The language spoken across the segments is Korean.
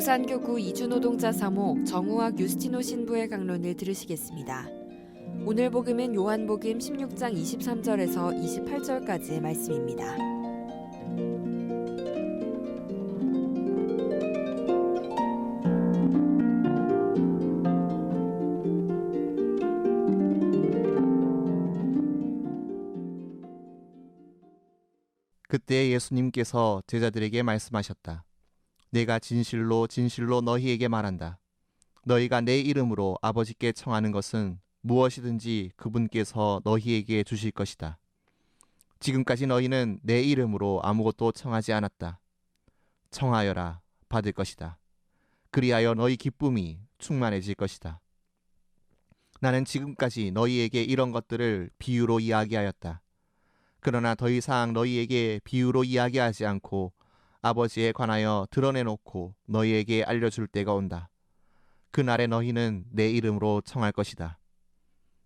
부산교구 이주노동자 사목 정우학 유스티노 신부의 강론을 들으시겠습니다. 오늘 복음은 요한복음 16장 23절에서 28절까지의 말씀입니다. 그때 예수님께서 제자들에게 말씀하셨다. 내가 진실로 진실로 너희에게 말한다. 너희가 내 이름으로 아버지께 청하는 것은 무엇이든지 그분께서 너희에게 주실 것이다. 지금까지 너희는 내 이름으로 아무것도 청하지 않았다. 청하여라 받을 것이다. 그리하여 너희 기쁨이 충만해질 것이다. 나는 지금까지 너희에게 이런 것들을 비유로 이야기하였다. 그러나 더 이상 너희에게 비유로 이야기하지 않고 아버지에 관하여 드러내놓고 너희에게 알려줄 때가 온다. 그날에 너희는 내 이름으로 청할 것이다.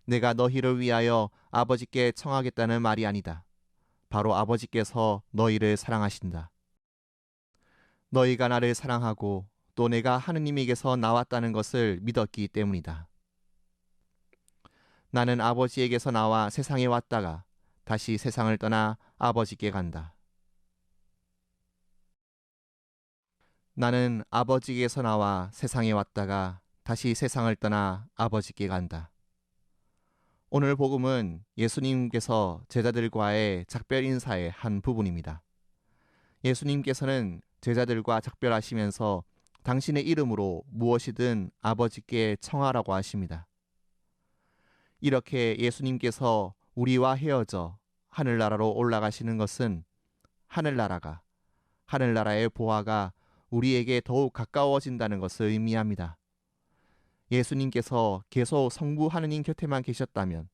내가 너희를 위하여 아버지께 청하겠다는 말이 아니다. 바로 아버지께서 너희를 사랑하신다. 너희가 나를 사랑하고 또 내가 하느님에게서 나왔다는 것을 믿었기 때문이다. 나는 아버지에게서 나와 세상에 왔다가 다시 세상을 떠나 아버지께 간다. 나는 아버지에게서 나와 세상에 왔다가 다시 세상을 떠나 아버지께 간다. 오늘 복음은 예수님께서 제자들과의 작별 인사의 한 부분입니다. 예수님께서는 제자들과 작별하시면서 당신의 이름으로 무엇이든 아버지께 청하라고 하십니다. 이렇게 예수님께서 우리와 헤어져 하늘나라로 올라가시는 것은 하늘나라가 하늘나라의 보화가 우리에게 더욱 가까워진다는 것을 의미합니다. 예수님께서 계속 성부 하느님 곁에만 계셨다면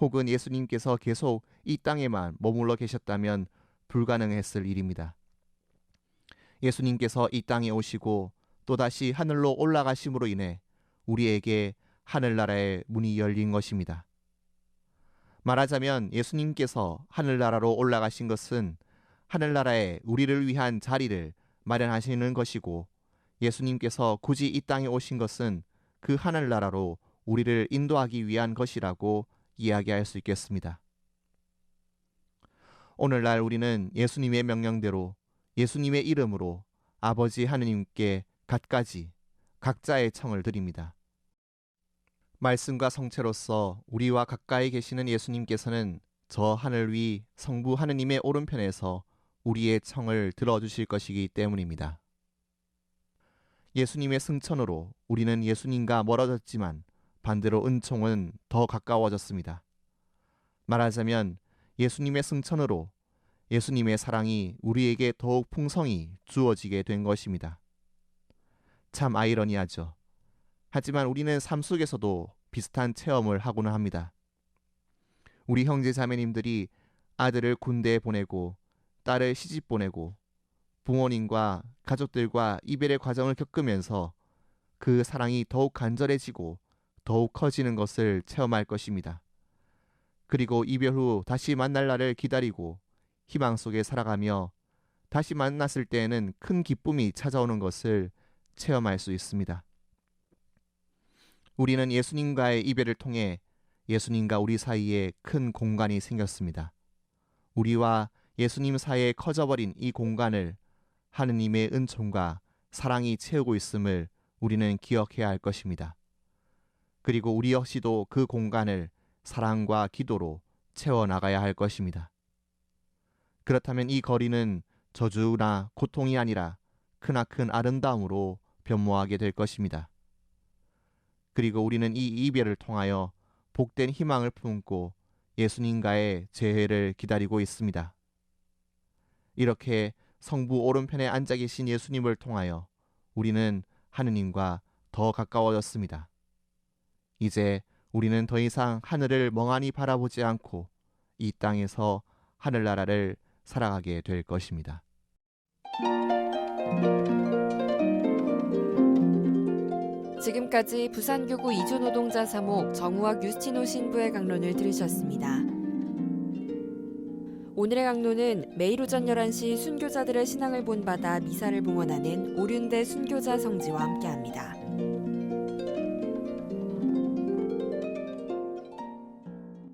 혹은 예수님께서 계속 이 땅에만 머물러 계셨다면 불가능했을 일입니다. 예수님께서 이 땅에 오시고 또다시 하늘로 올라가심으로 인해 우리에게 하늘나라의 문이 열린 것입니다. 말하자면 예수님께서 하늘나라로 올라가신 것은 하늘나라에 우리를 위한 자리를 마련하시는 것이고 예수님께서 굳이 이 땅에 오신 것은 그 하늘나라로 우리를 인도하기 위한 것이라고 이야기할 수 있겠습니다. 오늘날 우리는 예수님의 명령대로 예수님의 이름으로 아버지 하느님께 갖가지 각자의 청을 드립니다. 말씀과 성체로서 우리와 가까이 계시는 예수님께서는 저 하늘 위 성부 하느님의 오른편에서 우리의 청을 들어주실 것이기 때문입니다. 예수님의 승천으로 우리는 예수님과 멀어졌지만 반대로 은총은 더 가까워졌습니다. 말하자면 예수님의 승천으로 예수님의 사랑이 우리에게 더욱 풍성히 주어지게 된 것입니다. 참 아이러니하죠. 하지만 우리는 삶 속에서도 비슷한 체험을 하고는 합니다. 우리 형제 자매님들이 아들을 군대에 보내고 딸을 시집 보내고 부모님과 가족들과 이별의 과정을 겪으면서 그 사랑이 더욱 간절해지고 더욱 커지는 것을 체험할 것입니다. 그리고 이별 후 다시 만날 날을 기다리고 희망 속에 살아가며 다시 만났을 때에는 큰 기쁨이 찾아오는 것을 체험할 수 있습니다. 우리는 예수님과의 이별을 통해 예수님과 우리 사이에 큰 공간이 생겼습니다. 우리와 예수님 사이에 커져버린 이 공간을 하느님의 은총과 사랑이 채우고 있음을 우리는 기억해야 할 것입니다. 그리고 우리 역시도 그 공간을 사랑과 기도로 채워나가야 할 것입니다. 그렇다면 이 거리는 저주나 고통이 아니라 크나큰 아름다움으로 변모하게 될 것입니다. 그리고 우리는 이 이별을 통하여 복된 희망을 품고 예수님과의 재회를 기다리고 있습니다. 이렇게 성부 오른편에 앉아 계신 예수님을 통하여 우리는 하느님과 더 가까워졌습니다. 이제 우리는 더 이상 하늘을 멍하니 바라보지 않고 이 땅에서 하늘나라를 살아가게 될 것입니다. 지금까지 부산교구 이주노동자 사목 정우학 유스티노 신부의 강론을 들으셨습니다. 오늘의 강론은 매일 오전 11시 순교자들의 신앙을 본받아 미사를 봉헌하는 오륜대 순교자 성지와 함께합니다.